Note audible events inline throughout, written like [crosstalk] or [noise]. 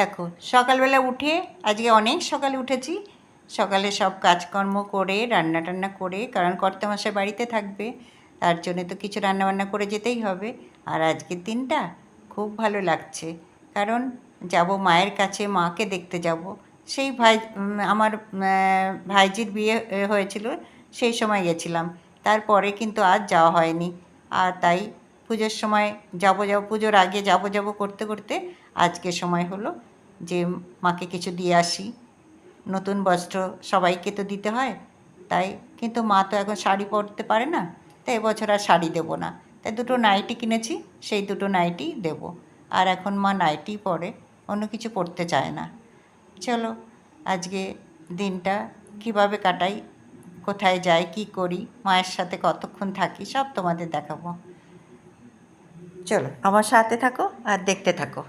দেখো সকালবেলা উঠে, আজকে অনেক সকালে উঠেছি, সকালে সব কাজকর্ম করে রান্না টান্না করে, কারণ কর্তামশাই বাড়িতে থাকবে, তার জন্য তো কিছু রান্না বান্না করে যেতেই হবে। আর আজকের দিনটা খুব ভালো লাগছে, কারণ যাব মায়ের কাছে, মাকে দেখতে যাব। সেই ভাই আমার ভাইজির বিয়ে হয়েছিল, সেই সময় গেছিলাম। তারপরে কিন্তু আর যাওয়া হয়নি। আর তাই পুজোর সময় যাব যাব, পুজোর আগে যাব যাব করতে করতে আজকে সময় হলো যে মাকে কিছু দিয়ে আসি। নতুন বস্ত্র সবাইকে তো দিতে হয়। তাই কিন্তু মা তো এখন শাড়ি পরতে পারে না। তাই এবছর আর শাড়ি দেবো না। তাই দুটো নাইটি কিনেছি, সেই দুটো নাইটি দেবো। আর এখন মা নাইটি পরে, অন্য কিছু পরতে চায় না। চলো, আজকে দিনটা কীভাবে কাটাই, কোথায় যাই, কি করি, মায়ের সাথে কতক্ষণ থাকি, সব তোমাদের দেখাবো। চলো, আমার সাথে থাকো আর দেখতে থাকো।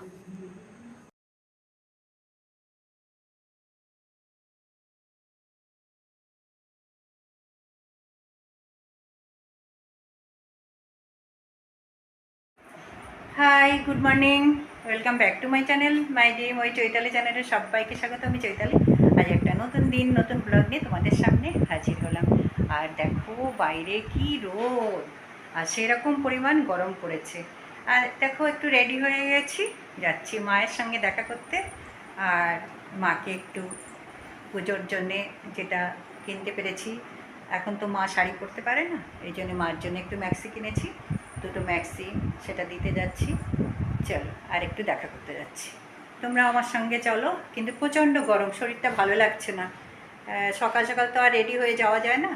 Hi good morning welcome back to my channel my dream ওই চৈতালি চ্যানেলের সবাইকে স্বাগত, আমি চৈতালি। আজ একটা নতুন দিন, নতুন ব্লগ নিয়ে তোমাদের সামনে হাজির হলাম। আর দেখো, বাইরে কি রোদ! আর সেরকম পরিমাণ গরম পড়েছে। আর দেখো, একটু রেডি হয়ে গেছি। যাচ্ছি মায়ের সঙ্গে দেখা করতে। আর মাকে একটু পুজোর জন্যে যেটা কিনতে পেরেছি। এখন তো মা শাড়ি পরতে পারে না, এই জন্য মার জন্য একটু ম্যাক্সি কিনেছি। দুটো ম্যাক্সি, সেটা দিতে যাচ্ছি। চলো আর একটু দেখা করতে যাচ্ছি। তোমরা আমার সঙ্গে চলো, কিন্তু প্রচণ্ড গরম, শরীরটা ভালো লাগছে না। সকাল সকাল তো আর রেডি হয়ে যাওয়া যায় না।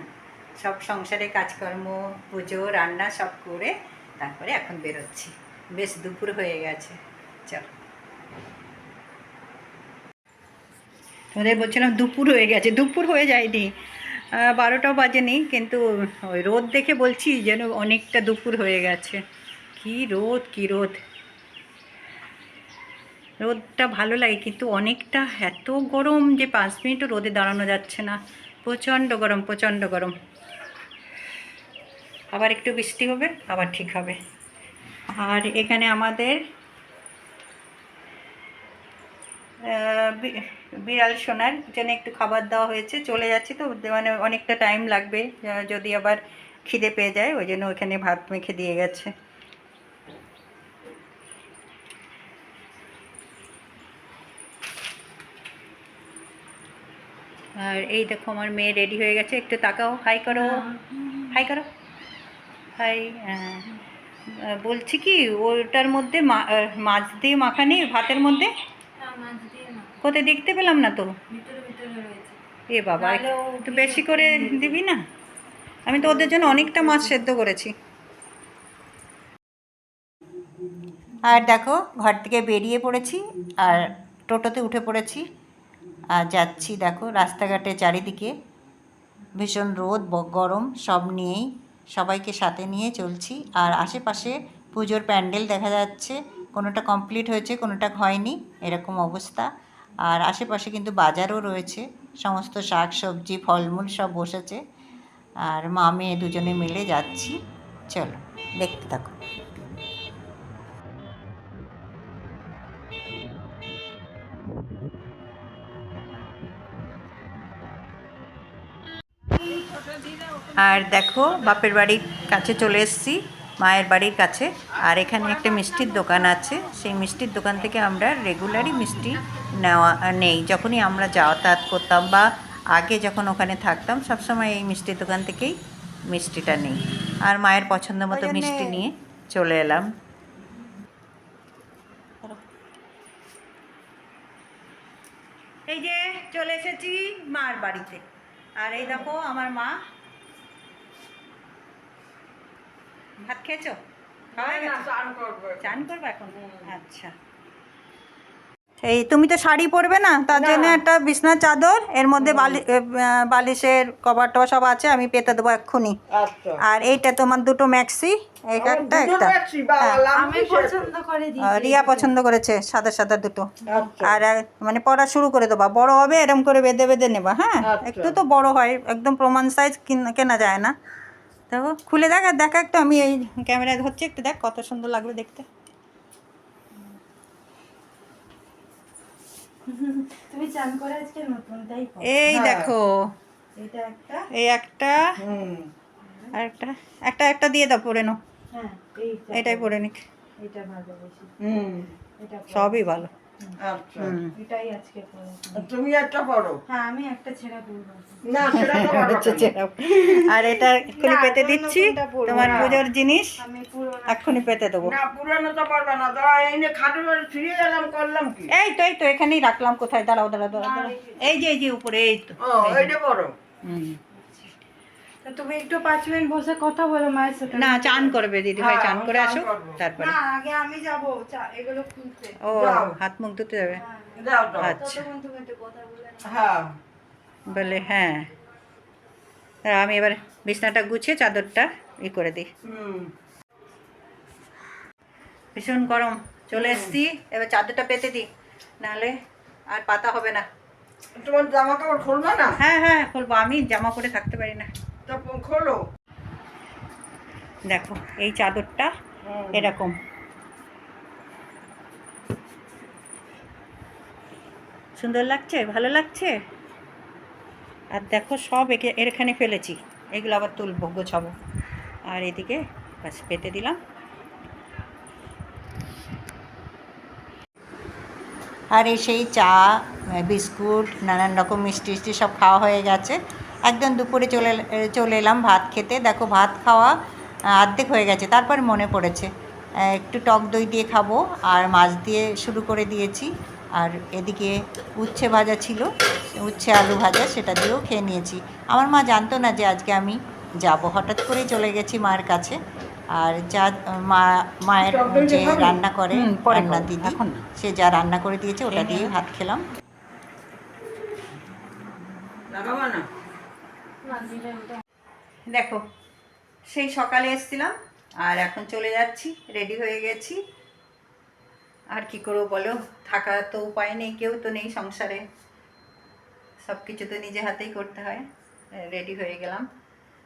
সব সংসারে কাজকর্ম, পুজো, রান্না সব করে তারপরে এখন বেরোচ্ছি। বেশ দুপুর হয়ে গেছে। চলো। তোমাদের বলছিলাম দুপুর হয়ে গেছে, দুপুর হয়ে যায়নি। বারোটাও বাজেনি, কিন্তু ওই রোদ দেখে বলছি যেন অনেকটা দুপুর হয়ে গেছে। কি রোদ কি রোদ। রোদটা ভালো লাগে, কিন্তু অনেকটা এত গরম যে পাঁচ মিনিটও রোদে দাঁড়ানো যাচ্ছে না। প্রচণ্ড গরম প্রচণ্ড গরম। আবার একটু বৃষ্টি হবে, আবার ঠিক হবে। আর এখানে আমাদের বিড়াল সোনার জন্য একটু খাবার দেওয়া হয়েছে চলে যাচ্ছি তো মানে অনেকটা টাইম লাগবে যদি আবার খিদে পেয়ে যায় ওই জন্য ওইখানে ভাত মেখে দিয়ে গেছে। আর এই দেখো আমার মেয়ে রেডি হয়ে গেছে একটু তাকাও হাই করো। হাই করো। হাই হ্যাঁ। বলছি কি ওটার মধ্যে মাছ দিয়ে মাখানি ভাতের মধ্যে? কোথায় দেখতে পেলাম না তো। এ বাবা একটু বেশি করে দিবি না? আমি তো ওদের জন্য অনেকটা মাছ সেদ্ধ করেছি। আর দেখো ঘর থেকে বেরিয়ে পড়েছি আর টোটোতে উঠে পড়েছি। আর যাচ্ছি দেখো রাস্তাঘাটে চারিদিকে। ভীষণ রোদ গরম সব নিয়েই সবাইকে সাথে নিয়ে চলছি। আর আশেপাশে পুজোর প্যান্ডেল দেখা যাচ্ছে। কোনোটা কমপ্লিট হয়েছে কোনোটা হয়নি এরকম অবস্থা। আর আশেপাশে কিন্তু বাজারও রয়েছে। সমস্ত শাক, সবজি, ফলমূল সব বসেছে। আর মা, মেয়ে দুজনে মিলে যাচ্ছি। চলো, দেখতে থাকো। আর দেখো, বাপের বাড়ির কাছে চলে এসেছি, মায়ের বাড়ির কাছে। আর এখানে একটা মিষ্টির দোকান আছে। সেই মিষ্টির দোকান থেকে আমরা রেগুলারই মিষ্টি নেওয়া নেই। যখনই আমরা যাতায়াত করতাম বা আগে যখন ওখানে থাকতাম সবসময় এই মিষ্টির দোকান থেকেই মিষ্টিটা নেই। আর মায়ের পছন্দ মতো মিষ্টি নিয়ে চলে এলাম। এই যে চলে এসেছি মার বাড়িতে। আর এই দেখো আমার মা। ভাত খেয়েছো? চান করবে। এখন? আচ্ছা। এই তুমি তো শাড়ি পরবে না তার জন্য একটা বিছনার চাদর এর মধ্যে বালি বালিশের কভার টভার সব আছে আমি পেতে দেবো এক্ষুনি। আচ্ছা। আর এইটা তোমার দুটো ম্যাক্সি এই একটা একটা। হ্যাঁ। আমি পছন্দ করি আহ, রিয়া পছন্দ করেছে সাদা সাদা দুটো। আচ্ছা। আর মানে পড়া শুরু করে দেবা বড় হবে এরম করে বেঁধে বেঁধে নেবা হ্যাঁ? আচ্ছা। একটু তো বড় হয় একদম প্রমাণ সাইজ কেনা যায় না। দেখো খুলে দেখ আর দেখা একটু আমি এই ক্যামেরায় ধরছি একটু দেখ কত সুন্দর লাগবে দেখতে। [laughs] তুমি চান করে আজকে। এই হ্যাঁ। দেখো। এটা একটা? এই একটা। হুম। আর একটা একটা একটা দিয়ে দাও পরে নাও। হ্যাঁ এইটাই এটাই পরে নিক। এটা ভালো বেশি। হুম। এটা সবই ভালো। আচ্ছা। হুম। এটাই আজকে পরো তুমি একটা পড়ো? হ্যাঁ পারো আচ্ছা। আর এটা এক্ষুনি পেতে দিচ্ছি। তোমার পুজোর জিনিস এক্ষুনি পেতে দেবো। না পুরানো তো পারবে না। দাঁড়া এই তো এই তো এখানেই রাখলাম কোথায়? দাঁড়াও দাঁড়াও দাঁড়াও এই যে এই যে উপরে এই তো। ও এইটা পড়ো। হুম। তো তুমি একটু পাঁচ মিনিট বসে কথা বলো মায়ের সাথে। না চান করবে দিদি ভাই হ্যাঁ, চান করে আসো তারপরে। না আগে আমি যাব এগুলো খুলতে ও হাত মুখ ধুতে যাবে? হ্যাঁ আচ্ছা। তুমি একটু কথা বলে হ্যাঁ। বলে হ্যাঁ। আমি এবার বিছনাটা গুছিয়ে চাদরটা ই করে দিই। হুম। ভীষণ গরম। চলে এসছি এবার চাদরটা পেতে দিই। নাহলে আর পাতা হবে না। তোমার জামা কাপড় খুলবে না? হ্যাঁ হ্যাঁ খুলবো। আমি জামা পরে থাকতে পারি না। তো খোলো। দেখো এই চাদরটা এরকম। সুন্দর লাগছে? ভালো লাগছে? আর দেখো সব একে এখানে ফেলেছি। এগুলো আবার তুলবো গোছাবো। আর এদিকে বাস পেতে দিলাম। আর এই সেই চা বিস্কুট নানান রকম মিষ্টি টিষ্টি সব খাওয়া হয়ে গেছে। একদম দুপুরে চলে চলে এলাম ভাত খেতে। দেখো ভাত খাওয়া আহ, অর্ধেক হয়ে গেছে। তারপর মনে পড়েছে। একটু টক দই দিয়ে খাব আর মাছ দিয়ে শুরু করে দিয়েছি। আর এদিকে উচ্ছে ভাজা ছিল। উচ্ছে আলু ভাজা সেটা দিয়েও খেয়ে নিয়েছি। আমার মা জানতো না যে আজকে আমি যাব। হঠাৎ করেই চলে গেছি মায়ের কাছে। আর যা মা মায়ের যে রান্না করে রান্না দিদি সে যা রান্না করে দিয়েছে ওটা দিয়ে ভাত খেলাম। লাগাবা না? দেখো সেই সকালে এসেছিলাম আর এখন চলে যাচ্ছি রেডি হয়ে গেছি। আর কি করব বলো? থাকা তো উপায় নেই কেউ তো নেই সংসারে। সব কিছু তো নিজে হাতেই করতে হয়। রেডি হয়ে গেলাম।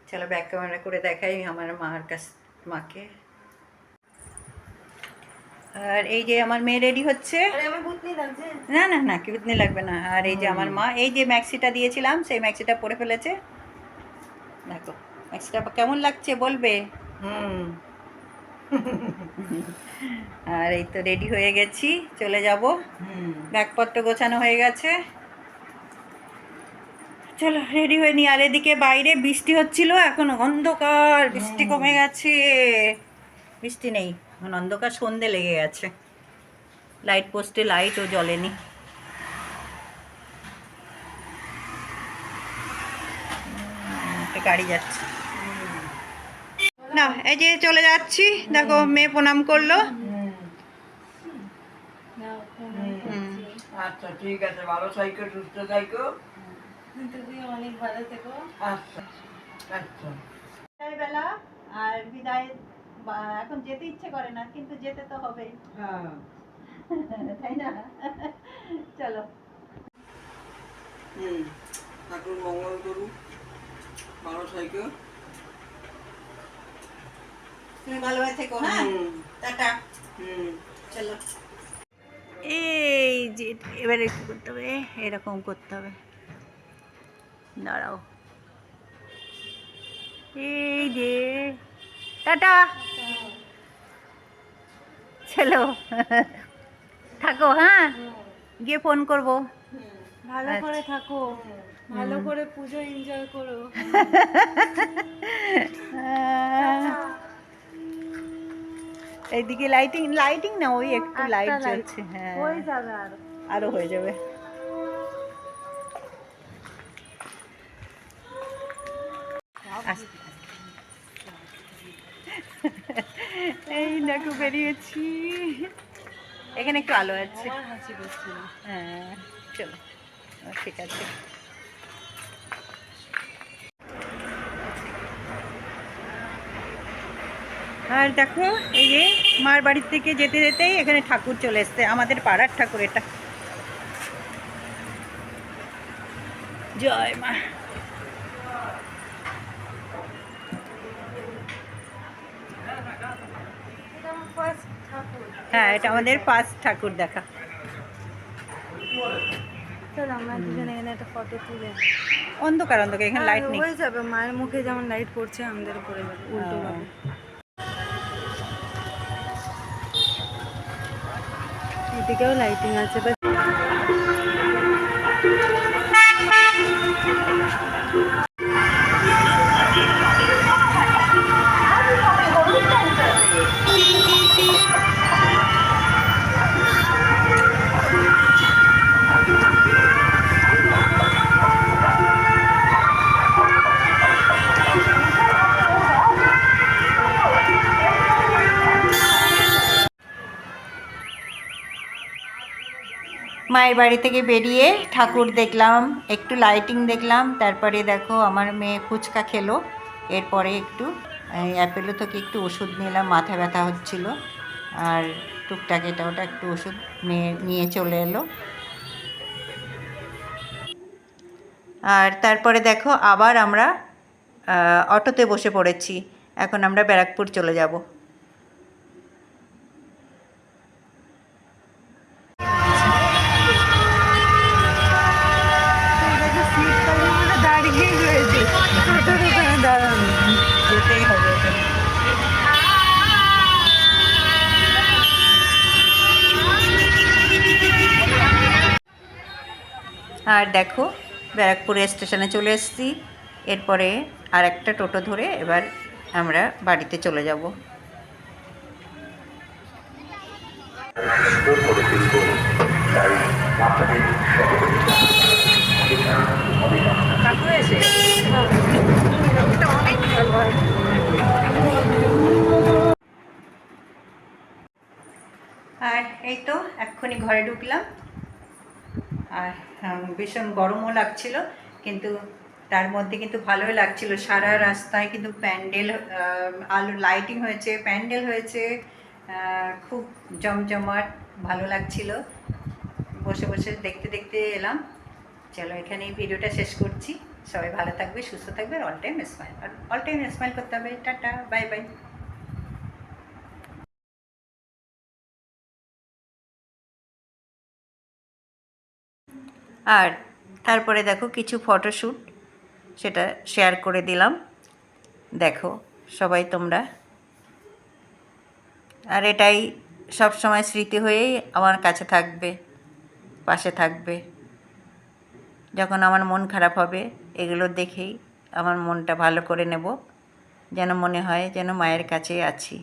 চলো ব্যাক ক্যামেরা করে দেখাই আমার মার কাছ মাকে। আর এই যে আমার মেয়ে রেডি হচ্ছে। না না না কিউতনি লাগবে না। আর এই যে আমার মা এই যে ম্যাক্সিটা দিয়েছিলাম সেই ম্যাক্সিটা পরে ফেলেছে। দেখো ম্যাক্সিটা কেমন লাগছে বলবে? হুম। [laughs] আর এই তো রেডি হয়ে গেছি চলে যাব। হুম। ব্যাগপত্র গোছানো হয়ে গেছে। চলো রেডি হয়ে নি। আর এদিকে বাইরে বৃষ্টি হচ্ছিল এখন অন্ধকার বৃষ্টি কমে গেছে। বৃষ্টি নেই এখন অন্ধকার সন্ধে লেগে গেছে। লাইট পোস্টে লাইটও জ্বলেনি উম, একটা গাড়ি যাচ্ছে। না এই যে চলে যাচ্ছি দেখো মেয়ে প্রণাম করল। আচ্ছা ঠিক আছে ভালো সাইকেল সুস্থ সাইকেল তুমি অনেক ভালো থেকো আচ্ছা আচ্ছা। বেলা আর বিদায় এখন যেতে ইচ্ছে করে না কিন্তু যেতে তো হবে। হ্যাঁ। তাই না? চলো। হুম ঠাকুর মঙ্গল করুক। ভালো সাইকেল তুমি ভালোভাবে থেকো হ্যাঁ? টাটা। হুম। চলো। এই যে এবারে কি করতে হবে? এরকম করতে হবে। দাঁড়াও। এই যে টাটা। চলো। থাকো হ্যাঁ? গিয়ে ফোন করব। ভালো আচ্ছা। করে থাকো। ভালো করে পুজো এনজয় করো। [laughs] এইদিকে লাইটিং লাইটিং না ওই একটু লাইট জ্বলছে হ্যাঁ। হয়ে যাবে আর। আরও হয়ে যাবে। এই দেখো বেরিয়েছি। এখানে একটু আলো আছে। হ্যাঁ চলো। ঠিক আছে। আর দেখো এই যে মার বাড়ির থেকে যেতে যেতেই এখানে ঠাকুর চলে এসছে আমাদের পাড়ার ঠাকুর এটা। জয় মা। হ্যাঁ এটা আমাদের পাঁচ ঠাকুর দেখা। চলো আমরা দুজনে এখানে একটা ফটো তুলে অন্ধকার অন্ধকার এখানে লাইট হ্যাঁ, নেই। হয়ে যাবে মায়ের মুখে যেমন লাইট পড়ছে আমাদের যাবে উল্টো ভাবে এদিকেও লাইটিং আছে মায়ের বাড়ি থেকে বেরিয়ে ঠাকুর দেখলাম, একটু লাইটিং দেখলাম, তারপরে দেখো আমার মেয়ে ফুচকা খেলো, এরপরে একটু অ্যাপেলো থেকে একটু ওষুধ নিলাম, মাথা ব্যথা হচ্ছিল, আর টুকটাক এটা ওটা একটু ওষুধ নিয়ে চলে এলো। আর তারপরে দেখো আবার আমরা অটোতে বসে পড়েছি, এখন আমরা ব্যারাকপুর চলে যাব। আর দেখো ব্যারাকপুর স্টেশনে চলে এসেছি। এরপরে আর একটা টোটো ধরে এবার আমরা বাড়িতে চলে যাব। আর এই তো এক্ষুনি ঘরে ঢুকলাম। আর ভীষণ গরমও লাগছিল কিন্তু তার মধ্যে কিন্তু ভালোই লাগছিল। সারা রাস্তায় কিন্তু প্যান্ডেল আলো লাইটিং হয়েছে প্যান্ডেল হয়েছে খুব জমজমাট ভালো লাগছিল। বসে বসে দেখতে দেখতে এলাম। চলো এখানে এই ভিডিওটা শেষ করছি। সবাই ভালো থাকবে সুস্থ থাকবে আর অল টাইম স্মাইল আর অল টাইম স্মাইল করতে হবে। টাটা বাই বাই আর তারপরে দেখো কিছু ফটোশ্যুট সেটা শেয়ার করে দিলাম। দেখো সবাই তোমরা। আর এটাই সব সময় স্মৃতি হয়েই আমার কাছে থাকবে, পাশে থাকবে। যখন আমার মন খারাপ হবে, এগুলো দেখেই আমার মনটা ভালো করে নেব, যেন মনে হয় যেন মায়ের কাছেই আছি।